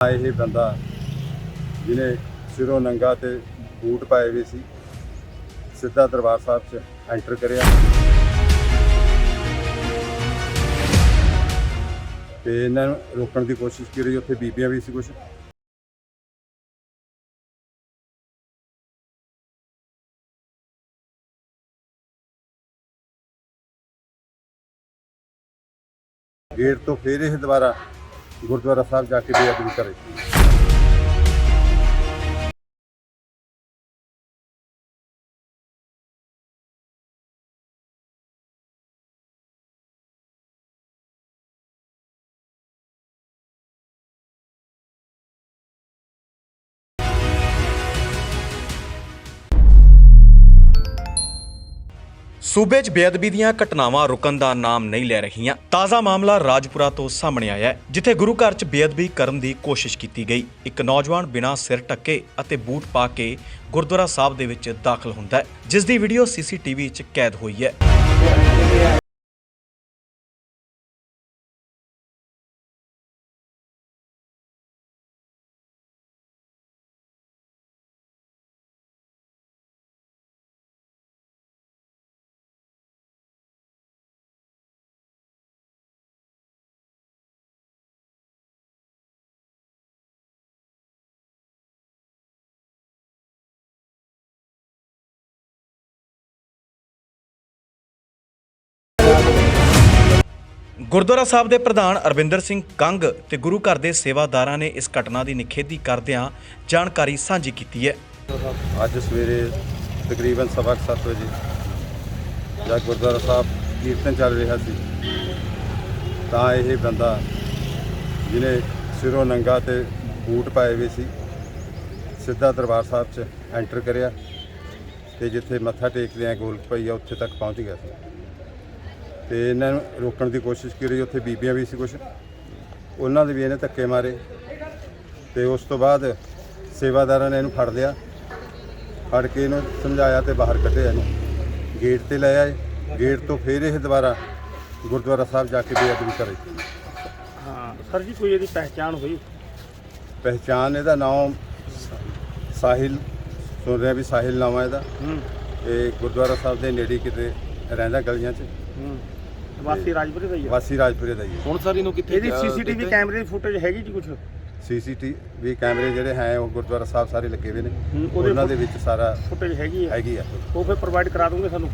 ਇਹ ਬੰਦਾ ਜਿਹਨੇ ਸਿਰੋਂ ਨੰਗਾ ਤੇ ਬੂਟ ਪਾਏ ਹੋਏ ਸੀ। ਸਿੱਧਾ ਦਰਬਾਰ ਸਾਹਿਬ 'ਚ ਐਂਟਰ ਕਰਿਆ। ਤੇ ਇਹਨਾਂ ਨੂੰ ਰੋਕਣ ਦੀ ਕੋਸ਼ਿਸ਼ ਕੀਤੀ, ਉੱਥੇ ਬੀਬੀਆਂ ਵੀ ਸੀ ਕੁਝ ਗੇਟ ਤੋਂ ਫਿਰ ਇਹ ਦੁਬਾਰਾ ਗੁਰਦੁਆਰਾ ਸਾਹਿਬ ਜਾ ਕੇ ਬੇਅਦਬੀ ਕਰੇ। ਸੂਬੇ 'ਚ ਬੇਅਦਬੀ ਦੀਆਂ ਘਟਨਾਵਾਂ ਰੁਕਣ ਦਾ ਨਾਮ ਨਹੀਂ ਲੈ ਰਹੀਆਂ। ਤਾਜ਼ਾ ਮਾਮਲਾ ਰਾਜਪੁਰਾ ਤੋਂ ਸਾਹਮਣੇ ਆਇਆ ਹੈ, ਜਿੱਥੇ ਗੁਰੂ ਘਰ 'ਚ ਬੇਅਦਬੀ ਕਰਨ ਦੀ ਕੋਸ਼ਿਸ਼ ਕੀਤੀ ਗਈ। ਇੱਕ ਨੌਜਵਾਨ ਬਿਨਾਂ ਸਿਰ ਟੱਕੇ ਅਤੇ ਬੂਟ ਪਾ ਕੇ ਗੁਰਦੁਆਰਾ ਸਾਹਿਬ ਦੇ ਵਿੱਚ ਦਾਖਲ ਹੁੰਦਾ ਹੈ, ਜਿਸ ਦੀ ਵੀਡੀਓ ਸੀਸੀਟੀਵੀ 'ਚ ਕੈਦ ਹੋਈ ਹੈ। ਗੁਰਦੁਆਰਾ ਸਾਹਿਬ ਦੇ ਪ੍ਰਧਾਨ ਅਰਵਿੰਦਰ ਸਿੰਘ ਕੰਗ ਤੇ ਗੁਰੂ ਘਰ ਦੇ ਸੇਵਾਦਾਰਾਂ ਨੇ ਇਸ ਘਟਨਾ ਦੀ ਨਿਖੇਧੀ ਕਰਦਿਆਂ ਜਾਣਕਾਰੀ ਸਾਂਝੀ ਕੀਤੀ ਹੈ। ਅੱਜ ਸਵੇਰੇ ਤਕਰੀਬਨ ਸਵਾ ਕੁ ਸੱਤ ਵਜੇ ਜਦ ਗੁਰਦੁਆਰਾ ਸਾਹਿਬ ਕੀਰਤਨ ਚੱਲ ਰਿਹਾ ਸੀ, ਤਾਂ ਇਹ ਬੰਦਾ ਜਿਹਨੇ ਸਿਰੋਂ ਨੰਗਾ ਤੇ ਬੂਟ ਪਾਏ ਹੋਏ ਸੀ, ਸਿੱਧਾ ਦਰਬਾਰ ਸਾਹਿਬ 'ਚ ਐਂਟਰ ਕਰਿਆ ਤੇ ਜਿੱਥੇ ਮੱਥਾ ਟੇਕਦੇ ਆ ਗੋਲ ਆ ਉੱਥੇ ਤੱਕ ਪਹੁੰਚ ਗਿਆ ਸੀ। ਤੇ ਇਹਨਾਂ ਨੂੰ ਰੋਕਣ ਦੀ ਕੋਸ਼ਿਸ਼ ਕੀਤੀ ਉੱਥੇ ਬੀਬੀਆਂ ਵੀ ਸੀ ਕੁਝ ਉਹਨਾਂ ਦੇ ਵੀ ਇਹਨੇ ਧੱਕੇ ਮਾਰੇ। ਤੇ ਉਸ ਤੋਂ ਬਾਅਦ ਸੇਵਾਦਾਰਾਂ ਨੇ ਇਹਨੂੰ ਫੜ ਲਿਆ। ਫੜ ਕੇ ਇਹਨੂੰ ਸਮਝਾਇਆ ਤੇ ਬਾਹਰ ਕੱਢਿਆ ਇਹਨੂੰ। ਗੇਟ ਤੇ ਲੈ ਆਏ। ਗੇਟ ਤੋਂ ਫਿਰ ਇਹ ਦੁਬਾਰਾ ਗੁਰਦੁਆਰਾ ਸਾਹਿਬ ਜਾ ਕੇ ਬੇਅਦਬੀ ਕਰੇ। ਹਾਂ ਸਰ ਜੀ ਕੋਈ ਇਹਦੀ ਪਹਿਚਾਣ ਹੋਈ? ਪਹਿਚਾਨ ਇਹਦਾ ਨਾਮ ਸਾਹਿਲ ਸੁਣ ਰਿਹਾ ਵੀ ਸਾਹਿਲ ਨਾਮ ਹੈ ਇਹਦਾ। ਹੂੰ। ਇਹ ਗੁਰਦੁਆਰਾ ਸਾਹਿਬ ਦੇ ਨੇੜੇ ਕਿਤੇ ਰਹਿੰਦਾ ਗਲੀਆਂ 'ਚ। ਹੂੰ। ਵਾਸੀ ਰਾਜਪੁਰੇ ਦਾ ਹੀ ਆ। ਵਾਸੀ ਰਾਜਪੁਰੇ ਦਾ ਹੀ ਹੁਣ ਸਰ ਇਹਨੂੰ ਕਿੱਥੇ ਇਹਦੀ ਸੀਸੀਟੀਵੀ ਕੈਮਰੇ ਦੀ ਫੁਟੇਜ ਹੈਗੀ ਜੀ ਕੁਝ ਸੀਸੀਟੀਵੀ ਕੈਮਰੇ ਜਿਹੜੇ ਹੈ ਉਹ ਗੁਰਦੁਆਰਾ ਸਾਹਿਬ ਸਾਰੇ ਲੱਗੇ ਹੋਏ ਨੇ। ਹੂੰ, ਉਹਦੇ ਉਹਨਾਂ ਦੇ ਵਿੱਚ ਸਾਰਾ ਫੁਟੇਜ ਹੈਗੀ ਆ। ਹੈਗੀ ਆ। ਉਹ ਫਿਰ ਪ੍ਰੋਵਾਈਡ ਕਰਾ ਦੂੰਗੇ ਸਾਨੂੰ।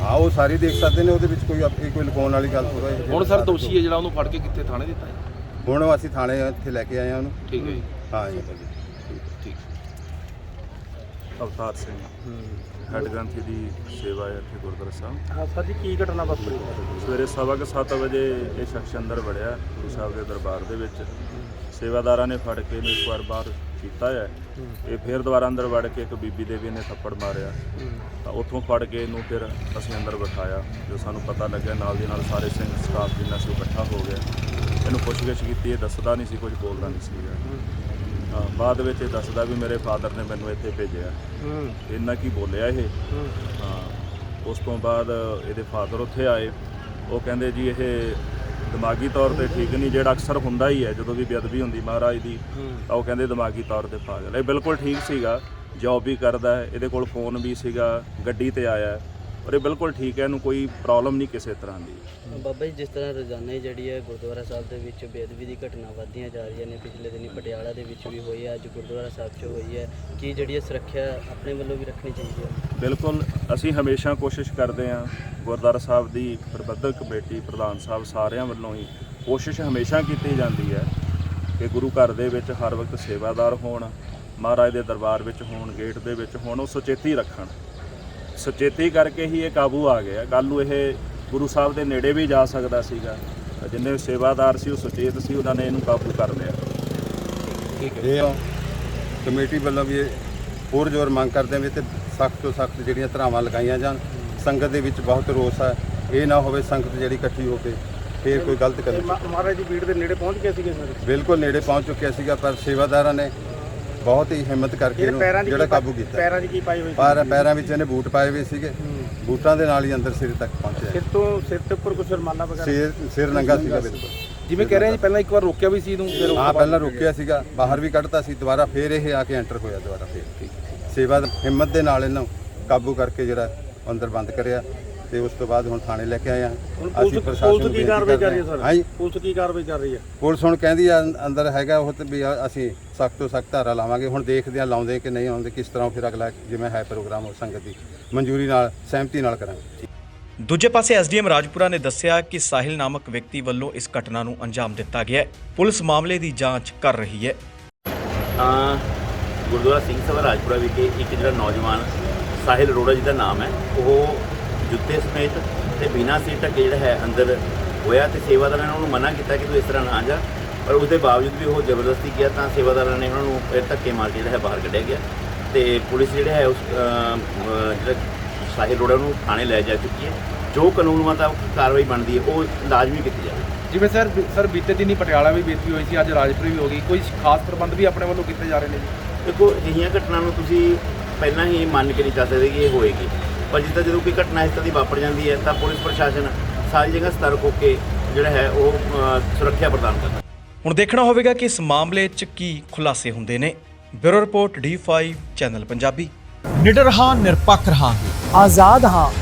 ਹਾਂ ਉਹ ਸਾਰੀ ਦੇਖ ਸਕਦੇ ਨੇ ਉਹਦੇ ਵਿੱਚ ਕੋਈ ਆਪ- ਇਹ ਕੋਈ ਲੁਕਾਉਣ ਵਾਲੀ ਗੱਲ ਥੋੜਾ ਹੁਣ ਸਰ ਦੋਸ਼ੀ ਹੈ ਜਿਹੜਾ ਉਹਨੂੰ ਫੜ ਕੇ ਕਿੱਥੇ ਥਾਣੇ ਦਿੱਤਾ ਹੈ? ਹੁਣ ਅਸੀਂ ਥਾਣੇ ਇੱਥੇ ਲੈ ਕੇ ਆਏ ਆ ਉਹਨੂੰ। ਠੀਕ ਹੈ ਜੀ। ਹਾਂ ਜੀ ਠੀਕ ਅਵਤਾਰ ਸਿੰਘ ਹੈਡ ਗ੍ਰੰਥੀ ਦੀ ਸੇਵਾ ਹੈ ਇੱਥੇ ਗੁਰਦੁਆਰਾ ਸਾਹਿਬ। ਹਾਂ ਸਰ ਜੀ ਕੀ ਘਟਨਾ ਵਾਪਰੀ? ਸਵੇਰੇ ਸਵਾ ਕੁ ਸੱਤ ਵਜੇ ਇਹ ਸ਼ਖਸ ਅੰਦਰ ਵੜਿਆ ਗੁਰੂ ਸਾਹਿਬ ਦੇ ਦਰਬਾਰ ਦੇ ਵਿੱਚ। ਸੇਵਾਦਾਰਾਂ ਨੇ ਫੜ ਕੇ ਇਹਨੂੰ ਇੱਕ ਵਾਰ ਬਾਹਰ ਕੀਤਾ ਹੈ। ਇਹ ਫਿਰ ਦੁਬਾਰਾ ਅੰਦਰ ਵੜ ਕੇ ਇੱਕ ਬੀਬੀ ਦੇ ਵੀ ਇਹਨੇ ਥੱਪੜ ਮਾਰਿਆ। ਤਾਂ ਉੱਥੋਂ ਫੜ ਕੇ ਇਹਨੂੰ ਫਿਰ ਅਸੀਂ ਅੰਦਰ ਬਿਠਾਇਆ ਜੋ ਸਾਨੂੰ ਪਤਾ ਲੱਗਿਆ ਨਾਲ ਦੀ ਨਾਲ ਸਾਰੇ ਸਿੰਘ ਸਟਾਫ ਜਿੰਨਾ ਸੀ ਇਕੱਠਾ ਹੋ ਗਿਆ। ਇਹਨੂੰ ਪੁੱਛਗਿੱਛ ਕੀਤੀ ਇਹ ਦੱਸਦਾ ਨਹੀਂ ਸੀ ਕੁਝ ਬੋਲਦਾ ਨਹੀਂ ਸੀਗਾ ਬਾਅਦ ਵਿੱਚ ਇਹ ਦੱਸਦਾ ਵੀ ਮੇਰੇ ਫਾਦਰ ਨੇ ਮੈਨੂੰ ਇੱਥੇ ਭੇਜਿਆ। ਹੂੰ। ਇੰਨਾ ਕੀ ਬੋਲਿਆ ਇਹ? ਹੂੰ। ਹਾਂ ਉਸ ਤੋਂ ਬਾਅਦ ਇਹਦੇ ਫਾਦਰ ਉੱਥੇ ਆਏ। ਉਹ ਕਹਿੰਦੇ ਜੀ ਇਹ ਦਿਮਾਗੀ ਤੌਰ ਤੇ ਠੀਕ ਨਹੀਂ ਜਿਹੜਾ ਅਕਸਰ ਹੁੰਦਾ ਹੀ ਹੈ ਜਦੋਂ ਵੀ ਬੇਅਦਬੀ ਹੁੰਦੀ ਮਹਾਰਾਜ ਦੀ ਤਾਂ ਉਹ ਕਹਿੰਦੇ ਦਿਮਾਗੀ ਤੌਰ ਤੇ ਪਾਗਲ ਇਹ ਬਿਲਕੁਲ ਠੀਕ ਸੀਗਾ ਜੌਬ ਵੀ ਕਰਦਾ ਹੈ। ਇਹਦੇ ਕੋਲ ਫੋਨ ਵੀ ਸੀਗਾ ਗੱਡੀ ਤੇ ਆਇਆ ਔਰ ਇਹ ਬਿਲਕੁਲ ਠੀਕ ਹੈ ਇਹਨੂੰ ਕੋਈ ਪ੍ਰੋਬਲਮ ਨਹੀਂ ਕਿਸੇ ਤਰ੍ਹਾਂ ਦੀ। ਬਾਬਾ ਜੀ ਜਿਸ ਤਰ੍ਹਾਂ ਰੋਜ਼ਾਨਾ ਹੀ ਜਿਹੜੀ ਹੈ ਗੁਰਦੁਆਰਾ ਸਾਹਿਬ ਦੇ ਵਿੱਚ ਬੇਅਦਬੀ ਦੀ ਘਟਨਾ ਵਧਦੀਆਂ ਜਾ ਰਹੀਆਂ ਨੇ ਪਿਛਲੇ ਦਿਨੀ ਪਟਿਆਲਾ ਦੇ ਵਿੱਚ ਵੀ ਹੋਈ ਹੈ ਅੱਜ ਗੁਰਦੁਆਰਾ ਸਾਹਿਬ 'ਚ ਹੋਈ ਹੈ ਕੀ ਜਿਹੜੀ ਹੈ ਸੁਰੱਖਿਆ ਆਪਣੇ ਵੱਲੋਂ ਵੀ ਰੱਖਣੀ ਚਾਹੀਦੀ ਹੈ? ਬਿਲਕੁਲ ਅਸੀਂ ਹਮੇਸ਼ਾ ਕੋਸ਼ਿਸ਼ ਕਰਦੇ ਹਾਂ ਗੁਰਦੁਆਰਾ ਸਾਹਿਬ ਦੀ ਪ੍ਰਬੰਧਕ ਕਮੇਟੀ ਪ੍ਰਧਾਨ ਸਾਹਿਬ ਸਾਰਿਆਂ ਵੱਲੋਂ ਹੀ ਕੋਸ਼ਿਸ਼ ਹਮੇਸ਼ਾ ਕੀਤੀ ਜਾਂਦੀ ਹੈ ਕਿ ਗੁਰੂ ਘਰ ਦੇ ਵਿੱਚ ਹਰ ਵਕਤ ਸੇਵਾਦਾਰ ਹੋਣ ਮਹਾਰਾਜ ਦੇ ਦਰਬਾਰ ਵਿੱਚ ਹੋਣ ਗੇਟ ਦੇ ਵਿੱਚ ਹੋਣ ਉਹ ਸੁਚੇਤੀ ਰੱਖਣ। ਸੁਚੇਤੀ ਕਰਕੇ ਹੀ ਇਹ ਕਾਬੂ ਆ ਗਿਆ। ਕੱਲ ਨੂੰ ਇਹ ਗੁਰੂ ਸਾਹਿਬ ਦੇ ਨੇੜੇ ਵੀ ਜਾ ਸਕਦਾ ਸੀਗਾ। ਜਿੰਨੇ ਸੇਵਾਦਾਰ ਸੀ ਉਹ ਸੁਚੇਤ ਸੀ ਉਹਨਾਂ ਨੇ ਇਹਨੂੰ ਕਾਬੂ ਕਰ ਲਿਆ। ਇਹ ਕਮੇਟੀ ਵੱਲੋਂ ਵੀ ਇਹ ਹੋਰ ਜ਼ੋਰ ਮੰਗ ਕਰਦੇ ਵੀ ਤੇ ਸਖਤ ਤੋਂ ਸਖਤ ਜਿਹੜੀਆਂ ਧਰਾਵਾਂ ਲਗਾਈਆਂ ਜਾਣ। ਸੰਗਤ ਦੇ ਵਿੱਚ ਬਹੁਤ ਰੋਸ ਹੈ ਇਹ ਨਾ ਹੋਵੇ ਸੰਗਤ ਜਿਹੜੀ ਇਕੱਠੀ ਹੋ ਕੇ ਫੇਰ ਕੋਈ ਗਲਤ ਮਹਾ- ਮਹਾਰਾਜ ਦੀ ਭੀੜ ਦੇ ਨੇੜੇ ਪਹੁੰਚ ਗਏ ਸੀਗੇ ਸਰ? ਬਿਲਕੁਲ ਨੇੜੇ ਪਹੁੰਚ ਚੁੱਕਿਆ ਸੀਗਾ ਪਰ ਸੇਵਾਦਾਰਾਂ ਨੇ ਬਹੁਤ ਹੀ ਹਿੰਮਤ ਕਰਕੇ ਇਹਨੂੰ ਦੀ ਜਿਹੜਾ ਕਾਬੂ ਕੀਤਾ। ਪੈਰਾਂ 'ਚ ਕੀ ਪਾਈ ਹੋਈ ਸੀ? ਪਰ ਪੈਰਾਂ ਵਿੱਚ ਇਹਨੇ ਬੂਟ ਪਾਏ ਹੋਏ ਸੀਗੇ। ਬੂਟਾਂ ਦੇ ਨਾਲ ਹੀ ਅੰਦਰ ਸਿਰ ਤੱਕ ਪਹੁੰਚਿਆ। ਸਿਰ ਤੋਂ ਸਿਰ ਤੇ ਉੱਪਰ ਕੁਝ ਰਮਾਲਾ ਵਗੈਰਾ? ਸਿਰ ਸਿਰ ਨੰਗਾ ਸੀਗਾ ਬਿਲਕੁਲ। ਜਿਵੇਂ ਕਹਿ ਰਹੇ ਆ ਜੀ ਪਹਿਲਾਂ ਇੱਕ ਵਾਰ ਰੋਕਿਆ ਵੀ ਸੀ ਇਹਨੂੰ ਫਿਰ ਹਾਂ ਪਹਿਲਾਂ ਰੋਕਿਆ ਸੀਗਾ ਬਾਹਰ ਵੀ ਕੱਢਤਾ ਸੀ ਦੁਬਾਰਾ ਫੇਰ ਇਹ ਆ ਕੇ ਐਂਟਰ ਹੋਇਆ ਦੁਬਾਰਾ ਫੇਰ। ਸੇਵਾ ਦੀ ਹਿੰਮਤ ਦੇ ਨਾਲ ਇਹਨੂੰ ਕਾਬੂ ਕਰਕੇ ਜਿਹੜਾ ਅੰਦਰ ਬੰਦ ਕਰਿਆ। ਤੇ ਉਸ ਤੋਂ ਬਾਅਦ ਹੁਣ ਥਾਣੇ ਲੈ ਕੇ ਆਏ ਆ। ਹੁਣ ਪੁਲਿਸ ਪੁਲਿਸ ਕੀ ਕਾਰਵਾਈ ਕਰ ਰਹੀ ਹੈ ਪੁਲਿਸ ਕੀ ਕਾਰਵਾਈ ਕਰ ਰਹੀ ਹੈ? ਪੁਲਿਸ ਹੁਣ ਕਹਿੰਦੀ ਆ ਅੰਦਰ ਹੈਗਾ ਉਹ ਤੇ ਵੀ ਅਸੀਂ ਸਖਤ ਤੋਂ ਸਖਤ ਧਾਰਾ ਲਾਵਾਂਗੇ। ਹੁਣ ਦੇਖਦੇ ਆ ਲਾਉਂਦੇ ਕਿ ਨਹੀਂ ਆਉਂਦੇ ਕਿਸ ਤਰ੍ਹਾਂ ਫਿਰ ਅਗਲਾ ਜਿਵੇਂ ਹੈ ਪ੍ਰੋਗਰਾਮ ਉਹ ਸੰਗਤ ਦੀ। ਮਨਜ਼ੂਰੀ ਨਾਲ ਸਹਿਮਤੀ ਨਾਲ ਕਰਾਂਗੇ। ਦੂਜੇ ਪਾਸੇ ਐਸਡੀਐਮ ਰਾਜਪੁਰਾ ਨੇ ਦੱਸਿਆ ਕਿ ਸਾਹਿਲ ਨਾਮਕ ਵਿਅਕਤੀ ਵੱਲੋਂ ਇਸ ਘਟਨਾ ਨੂੰ ਅੰਜਾਮ ਦਿੱਤਾ ਗਿਆ ਹੈ। ਪੁਲਿਸ ਮਾਮਲੇ ਦੀ ਜਾਂਚ ਕਰ ਰਹੀ ਹੈ। ਤਾਂ ਗੁਰਦੁਆਰਾ ਸਿੰਘ ਸਭਾ ਰਾਜਪੁਰਾ ਵਿਖੇ ਇੱਕ ਜਿਹੜਾ ਨੌਜਵਾਨ ਸਾਹਿਲ ਅਰੋੜਾ ਜੀ ਦਾ ਨਾਮ ਹੈ ਉਹ ਜੁੱਤੇ ਸਮੇਤ ਤੇ ਬਿਨਾਂ ਸੀਟ ਢੱਕੇ ਜਿਹੜਾ ਹੈ ਅੰਦਰ ਹੋਇਆ ਤੇ ਸੇਵਾਦਾਰਾਂ ਨੇ ਉਹਨੂੰ ਮਨਾ ਕੀਤਾ ਕਿ ਤੂੰ ਇਸ ਤਰ੍ਹਾਂ ਨਾ ਜਾ। ਪਰ ਉਸ ਦੇ ਬਾਵਜੂਦ ਵੀ ਉਹ ਜ਼ਬਰਦਸਤੀ ਗਿਆ ਤਾਂ ਸੇਵਾਦਾਰਾਂ ਨੇ ਉਹਨਾਂ ਨੂੰ ਫਿਰ ਧੱਕੇ ਮਾਰ ਕੇ ਜਿਹੜਾ ਹੈ ਬਾਹਰ ਕੱਢਿਆ ਗਿਆ। ਤੇ ਪੁਲਿਸ ਜਿਹੜਾ ਹੈ ਉਸ ਜਿਹੜਾ ਸਾਹਿਲ ਅਰੋੜਾ ਨੂੰ ਥਾਣੇ ਲੈ ਜਾ ਚੁੱਕੀ ਹੈ। ਜੋ ਕਾਨੂੰਨ ਮੁਤਾਬਕ ਕਾਰਵਾਈ ਬਣਦੀ ਹੈ ਉਹ ਲਾਜ਼ਮੀ ਕੀਤੀ ਜਾਵੇ। ਜਿਵੇਂ ਸਰ ਸਰ ਬੀਤੇ ਦਿਨੀ ਪਟਿਆਲਾ ਵੀ ਬੇਇੱਜ਼ਤੀ ਹੋਈ ਸੀ ਅੱਜ ਰਾਜਪੁਰੀ ਵੀ ਹੋ ਗਈ। ਕੋਈ ਖਾਸ ਪ੍ਰਬੰਧ ਵੀ ਆਪਣੇ ਵੱਲੋਂ ਕੀਤੇ ਜਾ ਰਹੇ ਨੇ ਜੀ? ਦੇਖੋ ਅਜਿਹੀਆਂ ਘਟਨਾ ਨੂੰ ਤੁਸੀਂ ਪਹਿਲਾਂ ਹੀ ਮੰਨ ਕੇ ਨਹੀਂ ਚੱਲ ਸਕਦੇ ਕਿ ਇਹ ਹੋਏਗੀ। ਪਰ ਜਿੱਦਾਂ ਜਦੋਂ ਕੋਈ ਘਟਨਾ ਇਸ ਤਰ੍ਹਾਂ ਦੀ ਵਾਪਰ ਜਾਂਦੀ ਹੈ ਤਾਂ ਪੁਲਿਸ ਪ੍ਰਸ਼ਾਸਨ ਸਾਰੀ ਜਗ੍ਹਾ ਸਤਰਕ ਹੋ ਕੇ ਜਿਹੜਾ ਹੈ ਉਹ ਸੁਰੱਖਿਆ ਪ੍ਰਦਾਨ ਕਰਦਾ ਹੁਣ ਦੇਖਣਾ ਹੋਵੇਗਾ ਕਿ ਇਸ ਮਾਮਲੇ 'ਚ ਕੀ ਖੁਲਾਸੇ ਹੁੰਦੇ ਨੇ। Bureau report D5 channel Punjabi. ਨਿਡਰ ਹਾਂ ਨਿਰਪੱਖ ਰਹਾਂਗੇ। ਆਜ਼ਾਦ ਹਾਂ।